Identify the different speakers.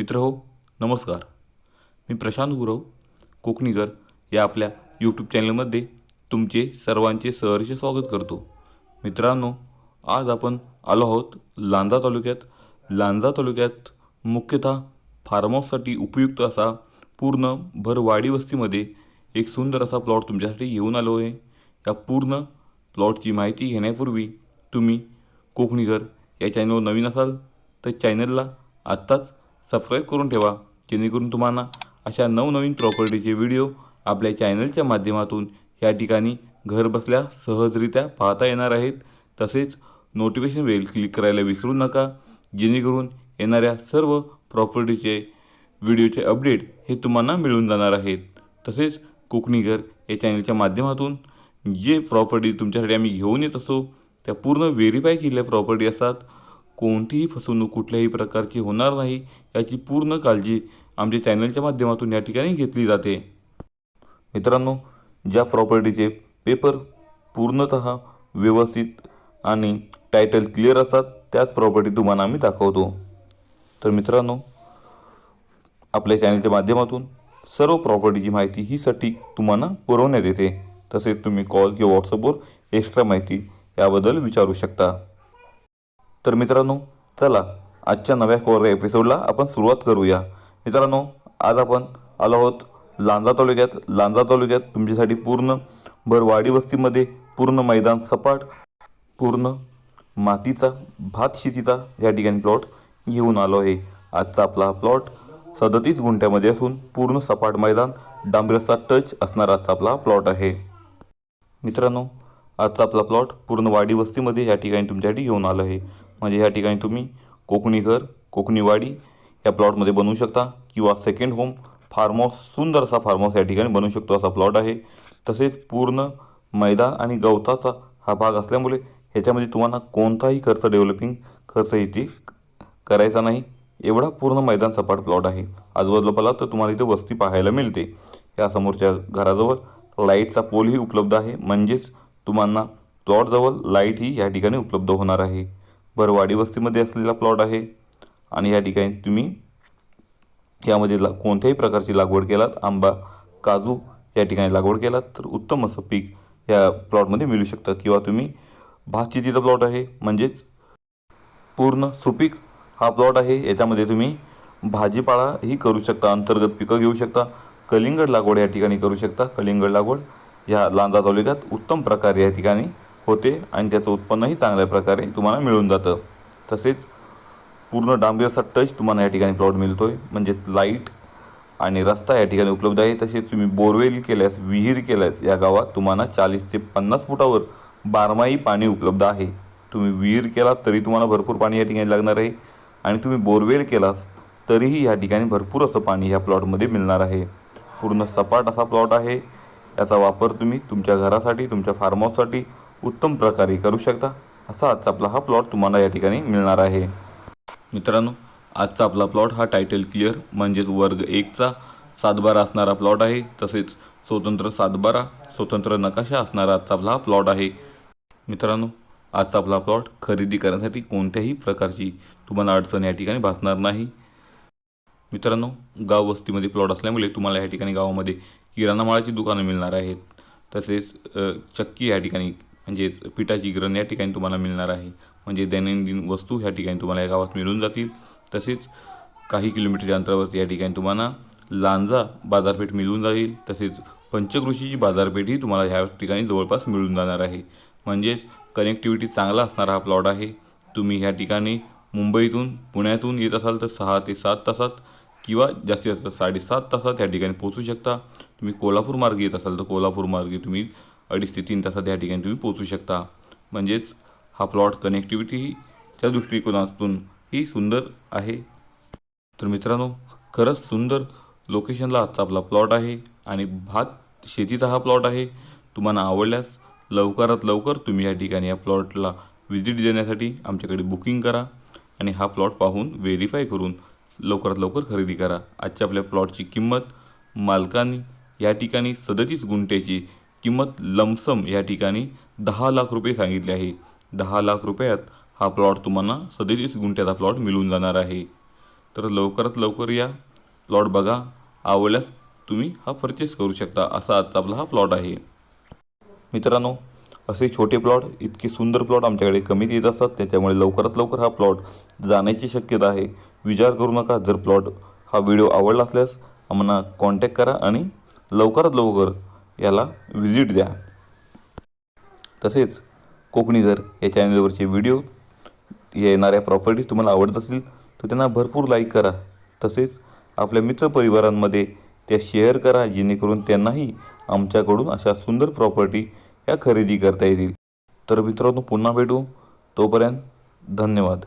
Speaker 1: मित्र हो नमस्कार. मी प्रशांत गुरव कोकणीकर या आपल्या यूट्यूब चॅनलमध्ये तुमचे सर्वांचे सहर्ष स्वागत करतो. मित्रांनो आज आपण आलो आहोत लांजा तालुक्यात. लांजा तालुक्यात मुख्यतः फार्महाऊससाठी उपयुक्त असा पूर्ण भरवाडी वस्तीमध्ये एक सुंदर असा प्लॉट तुमच्यासाठी घेऊन आलो आहे. या पूर्ण प्लॉटची माहिती घेण्यापूर्वी तुम्ही कोकणीकर या चॅनलवर नवीन असाल तर चॅनलला आत्ताच सबस्क्राईब करून ठेवा जेणेकरून तुम्हाला अशा नवनवीन प्रॉपर्टीचे व्हिडिओ आपल्या चॅनलच्या माध्यमातून या ठिकाणी घरबसल्या सहजरित्या पाहता येणार आहेत. तसेच नोटिफिकेशन बेल क्लिक करायला विसरू नका जेणेकरून येणाऱ्या सर्व प्रॉपर्टीचे व्हिडिओचे अपडेट हे तुम्हाला मिळून जाणार आहेत. तसेच कोकणीघर या चॅनलच्या माध्यमातून जे प्रॉपर्टी तुमच्यासाठी आम्ही घेऊन येत असतो त्या पूर्ण व्हेरीफाय केलेल्या प्रॉपर्टी असतात. कोणतीही फसवणूक कुठल्याही प्रकारची होणार नाही याची पूर्ण काळजी आमच्या चॅनलच्या माध्यमातून या ठिकाणी घेतली जाते. मित्रांनो ज्या प्रॉपर्टीचे पेपर पूर्णत व्यवस्थित आणि टायटल क्लिअर असतात त्याच प्रॉपर्टी तुम्हाला आम्ही दाखवतो. तर मित्रांनो आपल्या चॅनलच्या माध्यमातून सर्व प्रॉपर्टीची माहिती ही सटीक तुम्हाला पुरवण्यात येते. तसेच तुम्ही कॉल किंवा व्हॉट्सअपवर एक्स्ट्रा माहिती याबद्दल विचारू शकता. तर मित्रांनो चला आजच्या नव्या कोर एपिसोडला आपण सुरुवात करूया. मित्रांनो आज आपण आलो आहोत लांजा तालुक्यात. लांजा तालुक्यात तुमच्यासाठी पूर्ण भरवाडी वस्तीमध्ये पूर्ण मैदान सपाट पूर्ण मातीचा भात शेतीचा या ठिकाणी प्लॉट घेऊन आलो आहे. आजचा आपला हा प्लॉट सदतीस गुंठ्यामध्ये असून पूर्ण सपाट मैदान डांबरस्ता टच असणारा आजचा आपला प्लॉट आहे. मित्रांनो आजचा आपला प्लॉट पूर्ण वाडी वस्तीमध्ये या ठिकाणी तुमच्यासाठी घेऊन आलं आहे. म्हणजे ह्या ठिकाणी तुम्ही कोकणी घर कोकणी वाडी या प्लॉटमध्ये बनवू शकता किंवा सेकंड होम फार्म हाऊस सुंदर असा फार्म हाऊस या ठिकाणी बनवू शकतो असा प्लॉट आहे. तसेच पूर्ण मैदान आणि गवताचा हा भाग असल्यामुळे ह्याच्यामध्ये तुम्हाला कोणताही खर्च डेव्हलपिंग खर्च इथे करायचा नाही. एवढा पूर्ण मैदान सपाट प्लॉट आहे. आजूबाजूला पाला तर तुम्हाला इथे वस्ती पाहायला मिळते. या समोरच्या घराजवळ लाईटचा पोलही उपलब्ध आहे. म्हणजेच तुम्हाला प्लॉटजवळ लाइट ही या ठिकाणी उपलब्ध होणार आहे. बरवाडी वस्तीमध्ये असलेला प्लॉट आहे. आणि या ठिकाणी तुम्ही यामध्ये ला कोणत्याही प्रकारची लागवड केलात आंबा काजू या ठिकाणी लागवड केलात तर उत्तम असं पीक या प्लॉटमध्ये मिळू शकतं. किंवा तुम्ही भातशेतीचा प्लॉट आहे म्हणजेच पूर्ण सुपीक हा प्लॉट आहे. याच्यामध्ये तुम्ही भाजीपाळाही करू शकता अंतर्गत पिकं घेऊ शकता कलिंगड लागवड या ठिकाणी करू शकता. कलिंगड लागवड या लांजा तालुक्यात उत्तम प्रकारे या ठिकाणी होते आणि त्याचं उत्पन्नही चांगल्या प्रकारे तुम्हाला मिळून जातं. तसेच पूर्ण डांबीरचा टच तुम्हाला या ठिकाणी प्लॉट मिळतो आहे म्हणजे लाइट आणि रस्ता या ठिकाणी उपलब्ध आहे. तसेच तुम्ही बोरवेल केल्यास विहीर केल्यास या गावात तुम्हाला चाळीस ते पन्नास फुटावर बारमाही पाणी उपलब्ध आहे. तुम्ही विहीर केलात तरी तुम्हाला भरपूर पाणी या ठिकाणी लागणार आहे. आणि तुम्ही बोरवेल केलास तरीही या ठिकाणी भरपूर असं पाणी ह्या प्लॉटमध्ये मिळणार आहे. पूर्ण सपाट असा प्लॉट आहे. याचा वापर तुम्ही तुमच्या घरासाठी तुमच्या फार्म हाऊससाठी उत्तम प्रकारे करू शकता असा आजचा आपला हा प्लॉट तुम्हाला या ठिकाणी मिळणार आहे. मित्रांनो आजचा आपला प्लॉट हा टायटल क्लिअर म्हणजेच वर्ग एकचा सातबारा असणारा प्लॉट आहे. तसेच स्वतंत्र सातबारा स्वतंत्र नकाशा असणारा आजचा आपला हा प्लॉट आहे. मित्रांनो आजचा आपला प्लॉट खरेदी करण्यासाठी कोणत्याही प्रकारची तुम्हाला अडचण या ठिकाणी भासणार नाही. मित्रांनो गाव वस्तीमध्ये प्लॉट असल्यामुळे तुम्हाला या ठिकाणी गावामध्ये किराणा माळाची दुकानं मिळणार आहेत. तसेच चक्की या ठिकाणी म्हणजेच पिठाची गिरण या ठिकाणी तुम्हाला मिळणार आहे. म्हणजे दैनंदिन वस्तू ह्या ठिकाणी तुम्हाला या गावात मिळून जातील. तसेच काही किलोमीटरच्या अंतरावरती या ठिकाणी तुम्हाला लांजा बाजारपेठ मिळून जाईल. तसेच पंचकृषीची बाजारपेठही तुम्हाला ह्या ठिकाणी जवळपास मिळून जाणार आहे. म्हणजेच कनेक्टिव्हिटी चांगला असणारा हा प्लॉट आहे. तुम्ही ह्या ठिकाणी मुंबईतून पुण्यातून येत असाल तर सहा ते सात तासात किंवा जास्तीत जास्त साडेसात तासात या ठिकाणी पोहोचू शकता. तुम्ही कोल्हापूर मार्गे येत असाल तर कोल्हापूर मार्गे तुम्ही अडीच ते तीन तासात या ठिकाणी तुम्ही पोहोचू शकता. म्हणजेच हा प्लॉट कनेक्टिव्हिटीच्या दृष्टिकोनातून ही सुंदर आहे. तर मित्रांनो खरंच सुंदर लोकेशनला आजचा आपला प्लॉट आहे आणि भात शेतीचा हा प्लॉट आहे. तुम्हाला आवडल्यास लवकरात लवकर तुम्ही या ठिकाणी या प्लॉटला व्हिजिट देण्यासाठी आमच्याकडे बुकिंग करा आणि हा प्लॉट पाहून व्हेरीफाय करून लवकरात लवकर खरेदी करा. आजच्या आपल्या प्लॉटची किंमत मालकांनी या ठिकाणी सदतीस गुंठ्याची किंमत लमसम या ठिकाणी दहा लाख रुपये सांगितले आहे. दहा लाख रुपयात हा प्लॉट तुम्हाला सदतीस गुंठ्याचा प्लॉट मिळून जाणार आहे. तर लवकरात लवकर या प्लॉट बघा. आवडल्यास तुम्ही हा परचेस करू शकता. असा आजचा आपला हा प्लॉट आहे. मित्रांनो असे छोटे प्लॉट इतके सुंदर प्लॉट आमच्याकडे कमीत येत असतात. त्याच्यामुळे लवकरात लवकर हा प्लॉट जाण्याची शक्यता आहे. विचार करू नका. जर प्लॉट हा व्हिडिओ आवडला असल्यास आम्हाला कॉन्टॅक्ट करा आणि लवकरात लवकर याला व्हिजिट द्या. तसेच कोकणी जर या चॅनलवरचे व्हिडिओ येणाऱ्या प्रॉपर्टीज तुम्हाला आवडत असतील तर त्यांना भरपूर लाईक करा. तसेच आपल्या मित्रपरिवारांमध्ये त्या शेअर करा जेणेकरून त्यांनाही आमच्याकडून अशा सुंदर प्रॉपर्टी या खरेदी करता येतील. तर मित्रांनो पुन्हा भेटू. तोपर्यंत धन्यवाद.